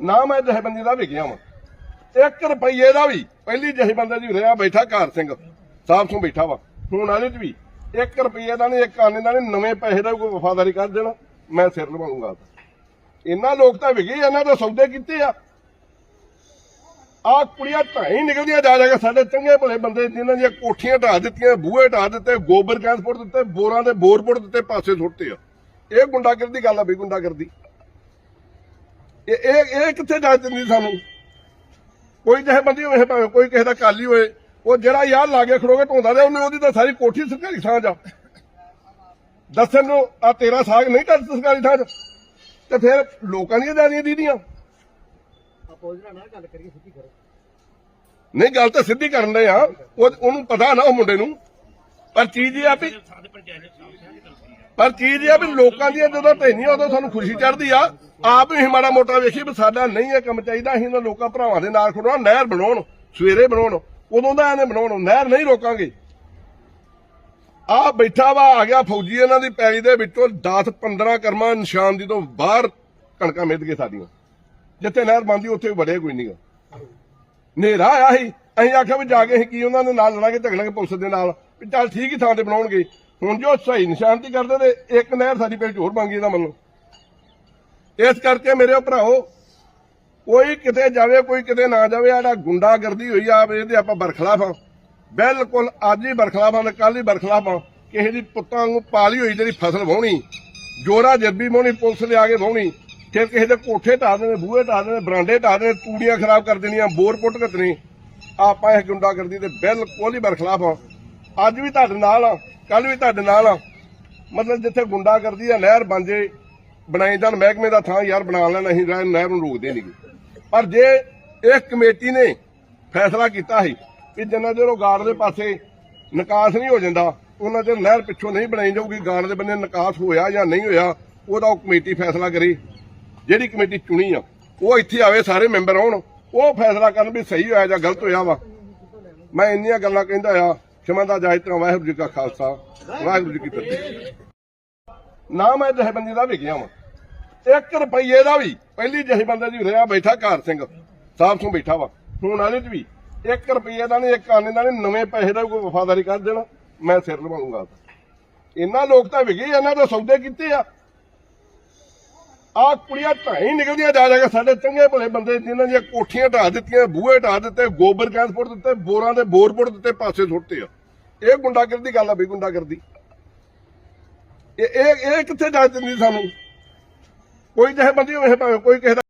ਨਾ ਮੈਂ ਜਥੇਬੰਦੀ ਦਾ ਵਿਗਿਆ ਵਾਂ। 1 ਰੁਪਈਏ ਦਾ ਵੀ। ਪਹਿਲੀ ਜਥੇਬੰਦੀ ਜੀ ਰਿਹਾ ਬੈਠਾ ਕਾਰ ਸਿੰਘ। ਸਾਹਿਬ ਤੋਂ ਬੈਠਾ ਵਾ। ਹੁਣ ਵਾਲੇ ਚ ਵੀ 1 ਰੁਪਈਏ ਦਾ ਨਹੀਂ, ਇੱਕ ਆਨੇ ਦਾ ਨਹੀਂ, ਨਵੇਂ ਪੈਸੇ ਦਾ ਕੋਈ ਵਫਾਦਾਰੀ ਕਰ ਦੇਣਾ। ਮੈਂ ਸਿਰ ਲਵਾਉਂਗਾ ਇਹਨਾਂ ਲੋਕ ਤਾਂ ਵਿਗੇ ਇਹਨਾਂ ਦੇ ਸੌਦੇ ਕੀਤੇ ਆ। ਆ ਕੁੜੀਆਂ ਢਾਈ ਨਿਕਲਦੀਆਂ ਜਾ ਜਾ ਕੇ ਸਾਡੇ ਚੰਗੇ ਭਲੇ ਬੰਦੇ, ਜਿਨ੍ਹਾਂ ਦੀਆਂ ਕੋਠੀਆਂ ਢਾ ਦਿੱਤੀਆਂ, ਬੂਹੇ ਢਾ ਦਿੱਤੇ, ਗੋਬਰ, ਗੈਸ ਪੁੱਟ ਦਿੱਤੇ, ਬੋਰਾਂ ਦੇ ਬੋਰ ਪੁੱਟ ਦਿੱਤੇ, ਪਾਸੇ ਸੁੱਟਤੇ ਆ। ਇਹ ਗੁੰਡਾਗਰਦੀ ਗੱਲ ਆ ਬਈ ਗੁੰਡਾਗਰਦੀ ਇਹ ਇਹ ਇਹ ਕਿੱਥੇ ਜਾ ਦਿੰਦੀ ਸਾਨੂੰ? ਕੋਈ ਜਿਹੇ ਹੋਵੇ ਭਾਵੇਂ ਕੋਈ ਕਿਸੇ ਦਾ ਕਾਲੀ ਹੋਏ ਉਹ ਜਿਹੜਾ ਯਾਰ ਲਾਗੇ ਖੜੋਗੇ ਢੋਂਦਾ ਰਿਹਾ, ਉਹਨੇ ਉਹਦੀ ਤਾਂ ਸਾਰੀ ਕੋਠੀ ਸਰਕਾਰੀ ਥਾਂ ਜਾ। ਦੱਸਣ ਨੂੰ ਆ ਤੇਰਾ ਸਾਗ ਨਹੀਂ ਕਰ ਸਰਕਾਰੀ ਥਾਂ 'ਚ ਤੇ ਫਿਰ ਲੋਕਾਂ ਦੀਆਂ ਜਾਨੀਆਂ ਦੀਦੀਆਂ। ਸਿੱਧੀ ਨਹੀਂ, ਗੱਲ ਤਾਂ ਸਿੱਧੀ ਕਰਨ ਦੇ ਆ। ਉਹਨੂੰ ਪਤਾ ਨਾ ਉਹ ਮੁੰਡੇ ਨੂੰ। ਪਰ ਚੀਜ਼ ਇਹ ਆ ਵੀ ਪਰ ਚੀਜ਼ ਇਹ ਆ ਵੀ ਲੋਕਾਂ ਦੀਆਂ ਜਦੋਂ ਢੈਨੀਆਂ ਉਦੋਂ ਸਾਨੂੰ ਖੁਸ਼ੀ ਚੜਦੀ ਆ। ਆਪ ਵੀ ਅਸੀਂ ਮਾੜਾ ਮੋਟਾ ਵੇਖੀ ਵੀ ਸਾਡਾ ਨਹੀਂ ਇਹ ਕੰਮ ਚਾਹੀਦਾ, ਅਸੀਂ ਉਹਨਾਂ ਲੋਕਾਂ ਭਰਾਵਾਂ ਦੇ ਨਾਲ ਖੜੋਣਾ ਨਹਿਰ ਬਣਾਉਣ, ਸਵੇਰੇ ਬਣਾਉਣ, ਉਦੋਂ ਦਾ ਇਹਨੇ ਬਣਾਉਣ, ਨਹਿਰ ਨਹੀਂ ਰੋਕਾਂਗੇ। ਆ ਬੈਠਾ ਵਾ, ਆ ਗਿਆ ਫੌਜੀ, ਇਹਨਾਂ ਦੀ ਪੈਲੀ ਦੇ ਵਿੱਚੋਂ 10 15 ਕਰਮਾਂ ਨਿਸ਼ਾਨ ਦੀ ਤੋਂ ਬਾਹਰ ਕਣਕਾਂ ਮਿੱਧ ਗਏ ਸਾਡੀਆਂ। ਜਿੱਥੇ ਨਹਿਰ ਬੰਦੀ ਉੱਥੇ ਵੜਿਆ ਕੋਈ ਨਹੀਂਗਾ ਹਨੇਰਾ ਆਇਆ ਸੀ, ਅਸੀਂ ਆਖਿਆ ਵੀ ਜਾ ਕੇ ਅਸੀਂ ਕੀ ਉਹਨਾਂ ਦੇ ਨਾਲ ਲੜਾਂਗੇ, ਝਗੜਾਂਗੇ ਪੁਲਿਸ ਦੇ ਨਾਲ, ਵੀ ਚੱਲ ਠੀਕ ਹੀ ਥਾਂ ਤੇ ਬਣਾਉਣਗੇ। ਹੁਣ ਜੋ ਸਹੀ ਨਿਸ਼ਾਨਤੀ ਕਰਦੇ ਤੇ ਇੱਕ ਨਹਿਰ ਸਾਡੀ ਪਿੰਡ 'ਚ ਹੋਰ ਬਣ ਗਈ ਇਹਦਾ ਮੰਨੋ ਇਸ ਕਰਕੇ ਮੇਰੇ ਭਰਾਓ, ਕੋਈ ਕਿਤੇ ਜਾਵੇ, ਕੋਈ ਕਿਤੇ ਨਾ ਜਾਵੇ ਆੜਾ ਗੁੰਡਾਗਰਦੀ ਹੋਈ ਆ ਇਹਦੇ ਆਪਾਂ ਬਰਖਲਾਫ ਆ ਬਿਲਕੁਲ ਅੱਜ ਹੀ ਬਰਖਲਾਫ ਆ ਤੇ ਕੱਲ ਹੀ ਬਰਖਲਾਫ ਆ ਕਿਸੇ ਦੀ ਪੁੱਤਾਂ ਨੂੰ ਪਾਲੀ ਹੋਈ, ਜਿਹੜੀ ਫਸਲ ਵਾਹੁਣੀ, ਜੋਰਾ ਜੱਬੀ ਵਾਹੁਣੀ, ਪੁਲਿਸ ਲਿਆ ਕੇ ਵਾਹੁਣੀ, ਫਿਰ ਕਿਸੇ ਦੇ ਕੋਠੇ ਢਾਹ ਦੇਣੇ, ਬੂਹੇ ਢਾਹ ਦੇਣੇ, ਬਰਾਂਡੇ ਢਾਹ ਦੇਣੇ, ਤੂੜੀਆਂ ਖਰਾਬ ਕਰ ਦੇਣੀਆਂ, ਬੋਰ ਪੁੱਟ ਘਤਣੀ ਆਪਾਂ ਇਹ ਗੁੰਡਾਗਰਦੀ ਤੇ ਬਿਲਕੁਲ ਹੀ ਬਰਖਲਾਫ ਆ ਅੱਜ ਵੀ ਤੁਹਾਡੇ ਨਾਲ ਆ ਕੱਲ ਵੀ ਤੁਹਾਡੇ ਨਾਲ ਆ। ਮਤਲਬ ਜਿੱਥੇ ਗੁੰਡਾਗਰਦੀ ਆ, ਨਹਿਰ ਬਣ ਜੇ, ਬਣਾਈ ਜਾਣ ਮਹਿਕਮੇ ਦਾ ਥਾਂ ਯਾਰ ਬਣਾ ਲੈਣ, ਅਸੀਂ ਰਹਿ- ਨਹਿਰ ਨੂੰ ਰੋਕਦੇ ਨਹੀਂ ਪਰ ਜੇ ਇਸ ਕਮੇਟੀ ਨੇ ਫੈਸਲਾ ਕੀਤਾ ਸੀ ਕਿ ਜਿੰਨਾ ਚਿਰ ਉਹ ਗਾਰਡ ਦੇ ਪਾਸੇ ਨਿਕਾਸ ਨਹੀਂ ਹੋ ਜਾਂਦਾ, ਉਹਨਾਂ ਚਿਰ ਨਹਿਰ ਪਿੱਛੋਂ ਨਹੀਂ ਬਣਾਈ ਜਾਊਗੀ, ਗਾਰਡ ਦੇ ਬੰਨੇ ਨਿਕਾਸ ਹੋਇਆ ਜਾਂ ਨਹੀਂ ਹੋਇਆ, ਉਹਦਾ ਉਹ ਕਮੇਟੀ ਫੈਸਲਾ ਕਰੇ। ਜਿਹੜੀ ਕਮੇਟੀ ਚੁਣੀ ਆ, ਉਹ ਇੱਥੇ ਆਵੇ, ਸਾਰੇ ਮੈਂਬਰ ਆਉਣ। ਉਹ ਫੈਸਲਾ ਕਰਨ ਵੀ ਸਹੀ ਹੋਇਆ ਜਾਂ ਗਲਤ ਹੋਇਆ ਵਾ। ਮੈਂ ਇੰਨੀਆਂ ਗੱਲਾਂ ਕਹਿੰਦਾ ਆ ਖਿਮਾ ਦਾ ਜਾਇਜ਼ ਵਾਹਿਗੁਰੂ ਜੀ ਕਾ ਖਾਲਸਾ, ਵਾਹਿਗੁਰੂ ਜੀ ਕੀ ਫਤਿਹ। ਨਾ ਮੈਂ ਜਥੇਬੰਦੀ ਦਾ ਵਿਕਿਆ ਵਾਂ। 1 ਰੁਪਈਏ ਦਾ ਵੀ, ਪਹਿਲੀ ਜਥੇਬੰਦੀ ਜੀ ਰਿਹਾ ਬੈਠਾ ਕਾਰ ਸਿੰਘ ਸਾਹਿਬ ਤੋਂ ਬੈਠਾ ਵਾ। ਹੁਣ ਵਾਲੇ ਚ ਵੀ 1 ਰੁਪਈਏ ਦਾ ਨਹੀਂ, ਇੱਕ ਆਨੇ ਦਾ ਨਹੀਂ, ਨਵੇਂ ਪੈਸੇ ਦਾ ਵੀ ਕੋਈ ਵਫਾਦਾਰੀ ਕਰ ਦੇਣਾ, ਮੈਂ ਸਿਰ ਲਵਾਉਂਗਾ। ਇਹਨਾਂ ਲੋਕ ਤਾਂ ਵਿਗੇ ਇਹਨਾਂ ਦੇ ਸੌਦੇ ਕੀਤੇ ਆ। ਆ ਕੁੜੀਆਂ ਢਾਈ ਨਿਕਲਦੀਆਂ, ਜਾ ਜਾ ਕੇ ਸਾਡੇ ਚੰਗੇ ਭਲੇ ਬੰਦੇ ਜਿਨ੍ਹਾਂ ਦੀਆਂ ਕੋਠੀਆਂ ਢਾ ਦਿੱਤੀਆਂ, ਬੂਹੇ ਢਾ ਦਿੱਤੇ, ਗੋਬਰ ਗੈਸ ਪੁੱਟ ਦਿੱਤੇ, ਬੋਰਾਂ ਦੇ ਬੋਰ ਪੁੱਟ ਦਿੱਤੇ, ਪਾਸੇ ਸੁੱਟਤੇ ਆ। ਇਹ ਗੁੰਡਾਗਰਦੀ ਦੀ ਗੱਲ ਆ ਬਈ, ਗੁੰਡਾਗਰਦੀ। ਇਹ ਇਹ ਕਿੱਥੇ ਜਾ ਦਿੰਦੀ ਸਾਨੂੰ? ਕੋਈ ਜਿਹੇ ਬੰਦੀ ਹੋਵੇ, ਭਾਵੇਂ ਕੋਈ ਕਿਸੇ ਦਾ